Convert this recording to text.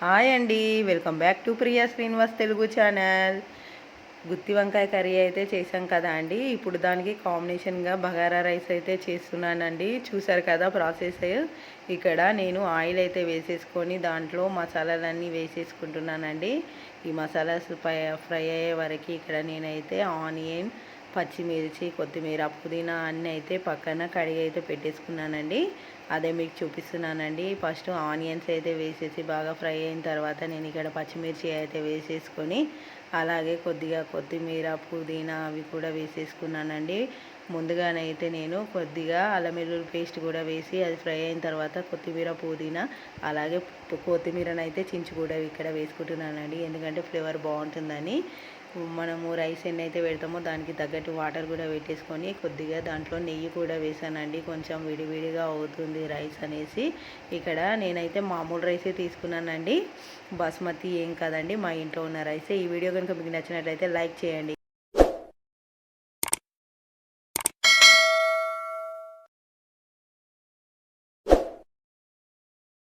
Hi అండి welcome back to Priya Srinivas Telugu channel. గుత్తి వంకాయ curry అయితే చేసాం కదా అండి. ఇప్పుడు దానికి కాంబినేషన్గా బగారా రైస్ అయితే చేస్తున్నానండి. చూసారు కదా ప్రాసెస్ ఇక్కడ నేను ఆయిల్ అయితే వేసేసుకొని దాంట్లో మసాలాలన్నీ వేసేసుకుంటున్నానండి. ఈ మసాలాస్ ఫ్రై ఫ్రై అయ్యే వరకు ఇక్కడ నేనైతే ఆనియన్ పచ్చిమిర్చి కొత్తిమీర పుదీనా అన్నీ అయితే పక్కన కడిగి అయితే పెట్టేసుకున్నానండి. అదే మీకు చూపిస్తున్నానండి. ఫస్ట్ ఆనియన్స్ అయితే వేసేసి బాగా ఫ్రై అయిన తర్వాత నేను ఇక్కడ పచ్చిమిర్చి అయితే వేసేసుకొని అలాగే కొద్దిగా కొత్తిమీర పుదీనా అవి కూడా వేసేసుకున్నానండి. ముందుగానైతే నేను కొద్దిగా అల్లం వెల్లుల్లి పేస్ట్ కూడా వేసి అది ఫ్రై అయిన తర్వాత కొత్తిమీర పుదీనా అలాగే కొత్తిమీరనైతే అయితే చించి కూడా ఇక్కడ వేసుకుంటున్నానండి. ఎందుకంటే ఫ్లేవర్ బాగుంటుందని. మనము రైస్ ఎన్ని అయితే పెడతామో దానికి తగ్గట్టు వాటర్ కూడా పెట్టేసుకొని కొద్దిగా దాంట్లో నెయ్యి కూడా వేసానండి. కొంచెం విడివిడిగా అవుతుంది రైస్ అనేసి. ఇక్కడ నేనైతే మామూలు రైసే తీసుకున్నానండి. బాస్మతి ఏం కాదండి మా ఇంట్లో ఉన్న రైసే. ఈ వీడియో కనుక మీకు నచ్చినట్లయితే లైక్ చేయండి.